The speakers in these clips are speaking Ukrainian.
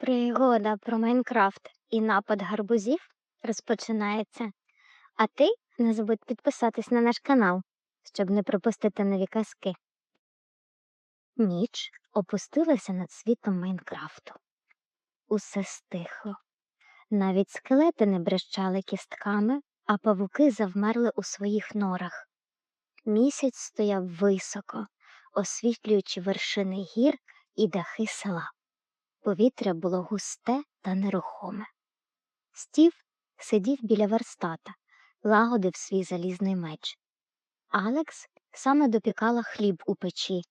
Пригода про Майнкрафт і напад гарбузів розпочинається. А ти не забудь підписатись на наш канал, щоб не пропустити нові казки. Ніч опустилася над світом Майнкрафту. Усе стихло. Навіть скелети не брещали кістками, а павуки завмерли у своїх норах. Місяць стояв високо, освітлюючи вершини гір і дахи села. Повітря було густе та нерухоме. Стів сидів біля верстата, лагодив свій залізний меч. Алекс саме допікала хліб у печі,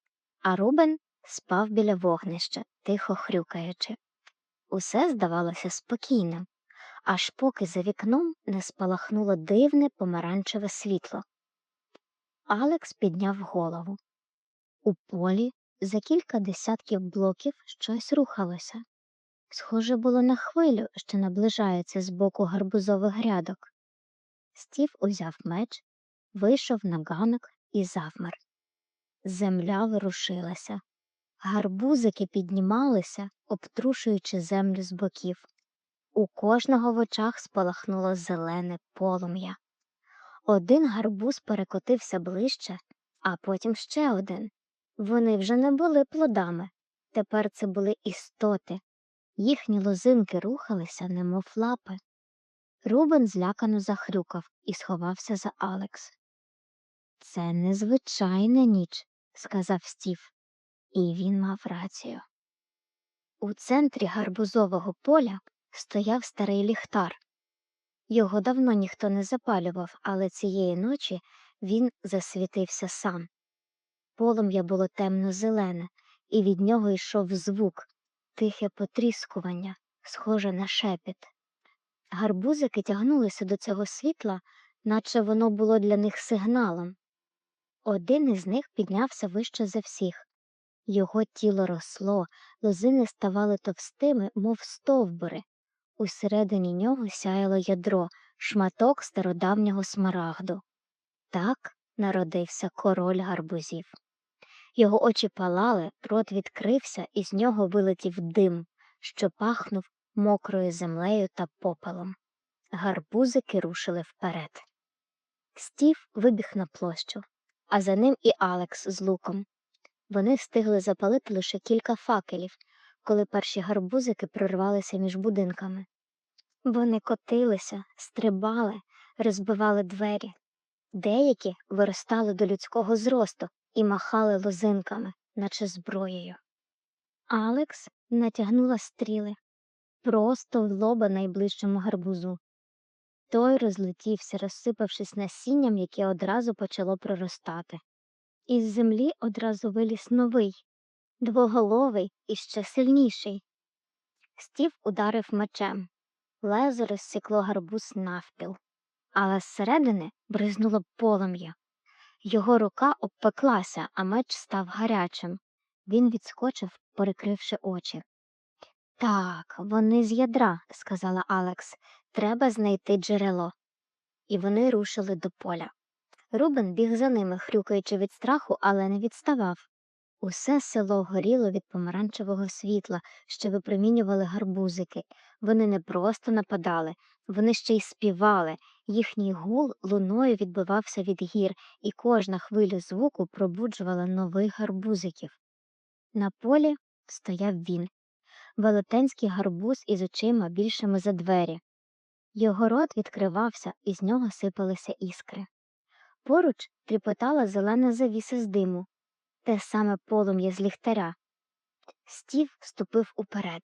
а Рубен спав біля вогнища, тихо хрюкаючи. Усе здавалося спокійним, аж поки за вікном не спалахнуло дивне помаранчеве світло. Алекс підняв голову. У полі за кілька десятків блоків щось рухалося. Схоже було на хвилю, що наближається з боку гарбузових грядок. Стів узяв меч, вийшов на ганок і завмер. Земля ворушилася. Гарбузики піднімалися, обтрушуючи землю з боків. У кожного в очах спалахнуло зелене полум'я. Один гарбуз перекотився ближче, а потім ще один. Вони вже не були плодами. Тепер це були істоти. Їхні лозинки рухалися, немов лапи. Рубен злякано захрюкав і сховався за Алекс. Це незвичайна ніч, сказав Стів, і він мав рацію. У центрі гарбузового поля стояв старий ліхтар. Його давно ніхто не запалював, але цієї ночі він засвітився сам. Полум'я було темно-зелене, і від нього йшов звук, тихе потріскування, схоже на шепіт. Гарбузики тягнулися до цього світла, наче воно було для них сигналом. Один із них піднявся вище за всіх. Його тіло росло, лозини ставали товстими, мов стовбури. Усередині нього сяяло ядро, шматок стародавнього смарагду. Так народився король гарбузів. Його очі палали, рот відкрився, і з нього вилетів дим, що пахнув мокрою землею та попелом. Гарбузики рушили вперед. Стів вибіг на площу, а за ним і Алекс з луком. Вони встигли запалити лише кілька факелів, коли перші гарбузики прорвалися між будинками. Вони котилися, стрибали, розбивали двері. Деякі виростали до людського зросту і махали лозинками, наче зброєю. Алекс натягнула стріли просто в лоба найближчому гарбузу. Той розлетівся, розсипавшись насінням, яке одразу почало проростати. Із землі одразу виліз новий, двоголовий і ще сильніший. Стів ударив мечем. Лезо розсікло гарбуз навпіл, але зсередини бризнуло полум'я. Його рука обпеклася, а меч став гарячим. Він відскочив, перекривши очі. Так, вони з ядра, сказала Алекс. Треба знайти джерело. І вони рушили до поля. Рубен біг за ними, хрюкаючи від страху, але не відставав. Усе село горіло від помаранчевого світла, що випромінювали гарбузики. Вони не просто нападали, вони ще й співали. Їхній гул луною відбивався від гір, і кожна хвиля звуку пробуджувала нових гарбузиків. На полі стояв він, велетенський гарбуз із очима більшими за двері. Його рот відкривався, і з нього сипалися іскри. Поруч тріпотала зелена завіса з диму, те саме полум'я з ліхтаря. Стів ступив уперед.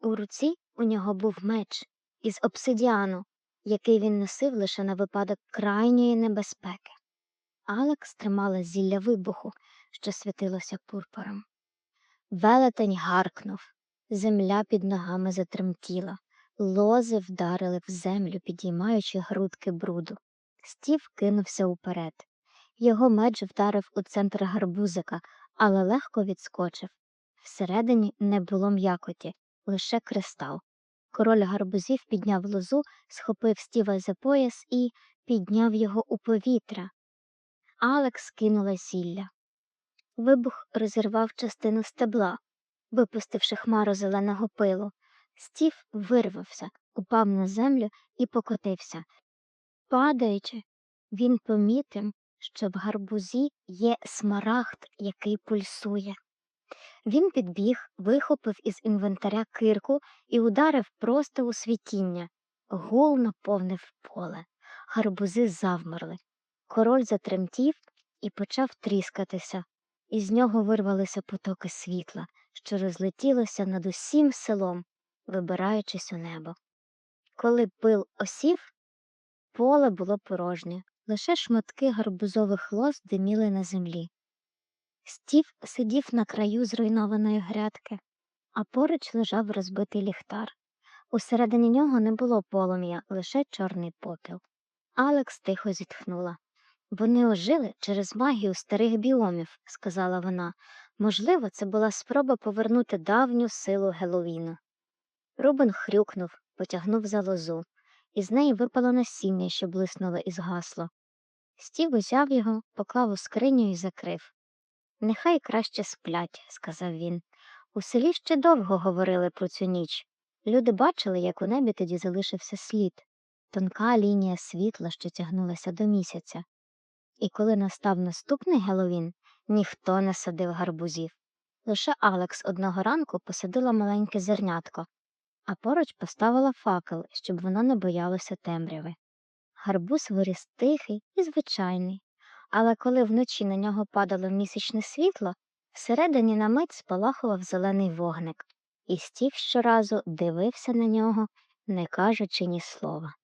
У руці у нього був меч із обсидіану, який він носив лише на випадок крайньої небезпеки. Алекс тримала зілля вибуху, що світилося пурпуром. Велетень гаркнув, земля під ногами затремтіла, лози вдарили в землю, підіймаючи грудки бруду. Стів кинувся уперед. Його меч вдарив у центр гарбузика, але легко відскочив. Всередині не було м'якоті, лише кристал. Король гарбузів підняв лозу, схопив стіва за пояс і підняв його у повітря. Алекс кинула зілля. Вибух розірвав частину стебла, випустивши хмару зеленого пилу. Стів вирвався, упав на землю і покотився. Падаючи, він помітив, що в гарбузі є смарагд, який пульсує. Він підбіг, вихопив із інвентаря кирку і ударив просто у світіння. Гул наповнив поле. Гарбузи завмерли. Король затремтів і почав тріскатися. Із нього вирвалися потоки світла, що розлетілося над усім селом, вибираючись у небо. Коли пил осів, поле було порожнє, лише шматки гарбузових лоз диміли на землі. Стів сидів на краю зруйнованої грядки, а поруч лежав розбитий ліхтар. Усередині нього не було полум'я, лише чорний попіл. Алекс тихо зітхнула. Вони ожили через магію старих біомів, сказала вона. Можливо, це була спроба повернути давню силу Геловіну. Рубен хрюкнув, потягнув за лозу. Із неї випало насіння, що блиснуло і згасло. Стів узяв його, поклав у скриню і закрив. Нехай краще сплять, сказав він. У селі ще довго говорили про цю ніч. Люди бачили, як у небі тоді залишився слід, тонка лінія світла, що тягнулася до місяця. І коли настав наступний Геловін, ніхто не садив гарбузів. Лише Алекс одного ранку посадила маленьке зернятко, а поруч поставила факел, щоб воно не боялося темряви. Гарбуз виріс тихий і звичайний, але коли вночі на нього падало місячне світло, всередині на мить спалахував зелений вогник, і стів щоразу дивився на нього, не кажучи ні слова.